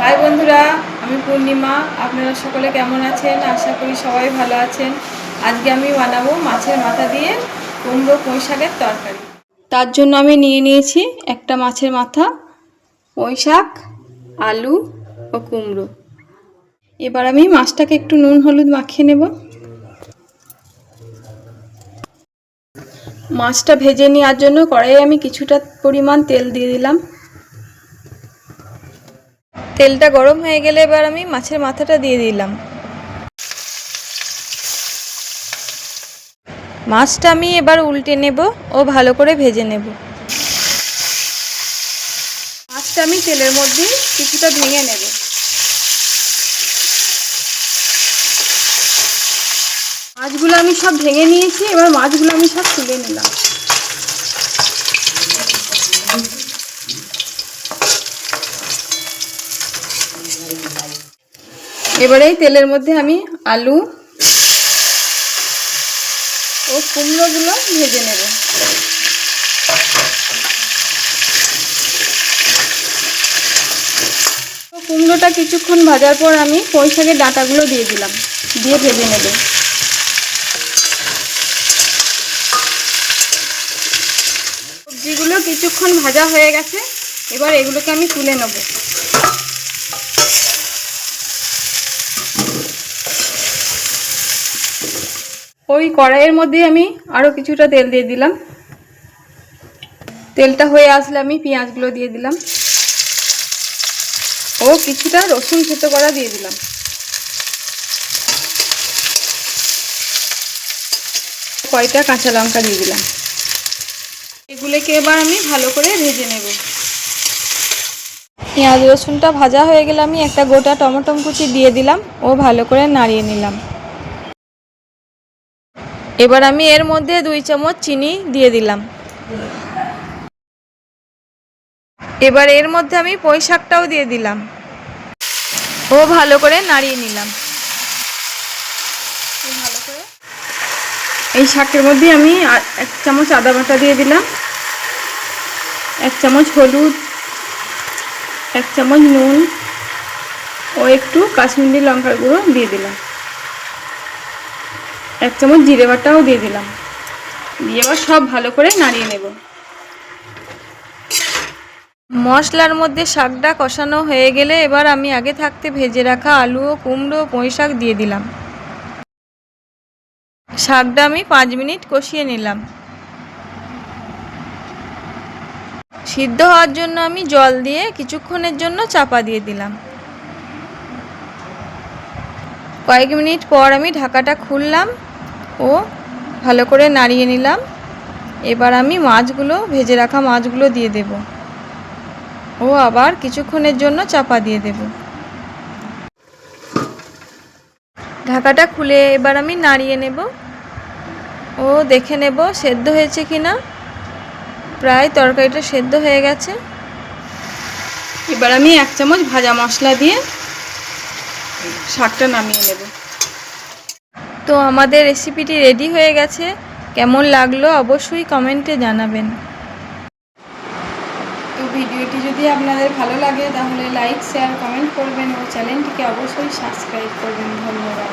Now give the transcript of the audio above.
High বন্ধুরা, আমি পূর্ণিমা। আপনারা সকলে কেমন আছেন? আশা করি সবাই ভালো আছেন। আজকে আমি বানাবো মাছের মাথা দিয়ে কুমড়ো পুঁই শাকের তরকারি। তার জন্য আমি নিয়ে নিয়েছি একটা মাছের মাথা, পুঁই শাক, আলু ও কুমড়ো। এবার আমি মাছটাকে একটু নুন হলুদ মাখিয়ে নেব। মাছটা ভেজে নেওয়ার জন্য কড়াইয়ে আমি কিছুটা পরিমাণ তেল দিয়ে দিলাম। তেলটা গরম হয়ে গেলে এবার আমি মাছের মাথাটা দিয়ে দিলাম। মাছটা আমি এবার উল্টে নেব ও ভালো করে ভেজে নেব। মাছটা আমি তেলের মধ্যে কিছুটা ভেঙে নেব। মাছগুলো আমি সব ভেঙে নিয়েছি, এবার মাছগুলো আমি সব তুলে নিলাম। এবারে তেলের মধ্যে আমি আলু ও কুমড়োগুলো ভেজে নেব। কুমড়োটা কিছুক্ষণ ভাজার পর আমি পুঁই শাকের ডাঁটাগুলো দিয়ে দিলাম, দিয়ে ভেজে নেব। সবজিগুলো কিছুক্ষণ ভাজা হয়ে গেছে, এবার এগুলোকে আমি তুলে নেব। ওই কড়াইয়ের মধ্যে আমি আরও কিছুটা তেল দিয়ে দিলাম। তেলটা হয়ে আসলে আমি পেঁয়াজগুলো দিয়ে দিলাম। ও কিছুটা রসুন থেতো করা দিয়ে দিলাম। কয়টা কাঁচা লঙ্কা দিয়ে দিলাম। এগুলোকে এবার আমি ভালো করে ভেজে নেব। পেঁয়াজ রসুনটা ভাজা হয়ে গেলে আমি একটা গোটা টমেটো কুচি দিয়ে দিলাম, ও ভালো করে নাড়িয়ে নিলাম। এবার আমি এর মধ্যে দুই চামচ চিনি দিয়ে দিলাম। এবার এর মধ্যে আমি পুঁই শাকটাও দিয়ে দিলাম। ও ভালো করে নাড়িয়ে নিলাম। এই শাকের মধ্যে আমি এক চামচ আদা বাটা দিয়ে দিলাম। এক চামচ হলুদ এক চামচ নুন ও একটু কাশ্মীরি লঙ্কার গুঁড়ো দিয়ে দিলাম। এক চামচ জিরে বাটাও দিয়ে দিলাম। দিয়ে এবার সব ভালো করে নাড়িয়ে নেব। মশলার মধ্যে শাকটা কষানো হয়ে গেলে এবার আমি আগে থাকতে ভেজে রাখা আলু ও কুমড়ো পুঁই শাক দিয়ে দিলাম। শাকটা আমি পাঁচ মিনিট কষিয়ে নিলাম। সিদ্ধ হওয়ার জন্য আমি জল দিয়ে কিছুক্ষণের জন্য চাপা দিয়ে দিলাম। কয়েক মিনিট পর আমি ঢাকাটা খুললাম ও ভালো করে নাড়িয়ে নিলাম। এবার আমি মাছগুলো, ভেজে রাখা মাছগুলো দিয়ে দেব। ও আবার কিছুক্ষণের জন্য চাপা দিয়ে দেব। ঢাকাটা খুলে এবার আমি নাড়িয়ে নেব। ও দেখে নেব সেদ্ধ হয়েছে কি না প্রায় তরকারিটা সেদ্ধ হয়ে গেছে। এবার আমি এক চামচ ভাজা মশলা দিয়ে শাকটা নামিয়ে নেব। তো আমাদের রেসিপিটি রেডি হয়ে গেছে। কেমন লাগল অবশ্যই কমেন্টে জানাবেন। তো ভিডিওটি যদি আপনাদের ভালো লাগে তাহলে লাইক, শেয়ার, কমেন্ট করবেন ও চ্যানেলটিকে অবশ্যই সাবস্ক্রাইব করবেন। ধন্যবাদ।